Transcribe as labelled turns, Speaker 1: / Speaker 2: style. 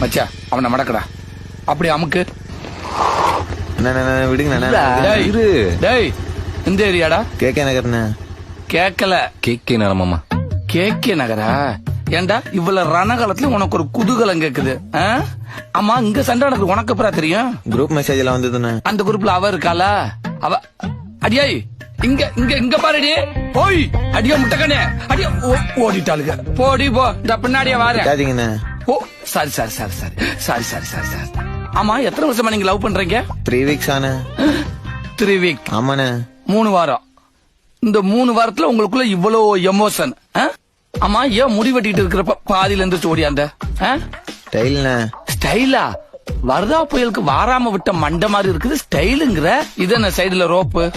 Speaker 1: மச்சா அவனை மடக்கடா. அப்படி அமுக்கு.
Speaker 2: விடுங்க
Speaker 3: இரு.
Speaker 1: டேய் இந்த ஏரியாடா.
Speaker 2: கேக்க நகர்ண்ணே
Speaker 1: கேக்கல.
Speaker 3: கேக்கே நேரம் மாமா?
Speaker 1: கேக்கே நகரா? ஏண்டா இவ்வளவு ரணகாலத்துல உனக்கு ஒரு குதூகலம் கேக்குது? ஆமா இங்க சண்டை நடக்குது உனக்கு அப்புறம் தெரியும்?
Speaker 2: குரூப் மெசேஜ் எல்லாம் வந்ததுண்ணே.
Speaker 1: அந்த குரூப்ல அவ இருக்காளா? அவ அடியாய் இங்க இங்க இங்க பாருடி. போய். அடியோ முட்டக்கண்ணே. அடியோ ஓடிட்டாளுங்க. போடி போ. இந்த பின்னாடியே வாரேன் ஓ sorry sorry sorry sorry. Sorry sorry sorry sorry. ஆமா எத்தனை வருஷமா நீங்க லவ் பண்றீங்க?
Speaker 2: த்ரீ வீக்ஸ் ஆனே.
Speaker 1: த்ரீ வீக்
Speaker 2: ஆமாண்ணே.
Speaker 1: மூணு வாரம். இந்த மூணு வாரத்துல உங்களுக்குள்ள இவ்வளவு எமோஷன் ஆமா ஏன் முடி வெட்டிட்டு இருக்கிறப்ப பாதியில இருந்து ஓடியாந்த
Speaker 2: ஸ்டைல்ண்ணே
Speaker 1: ஸ்டைலா வரதா புயலுக்கு வாராம விட்ட மண்டை மாதிரி இருக்குது. ஸ்டைலுங்கிற இது என்ன சைடுல ரோப்பு?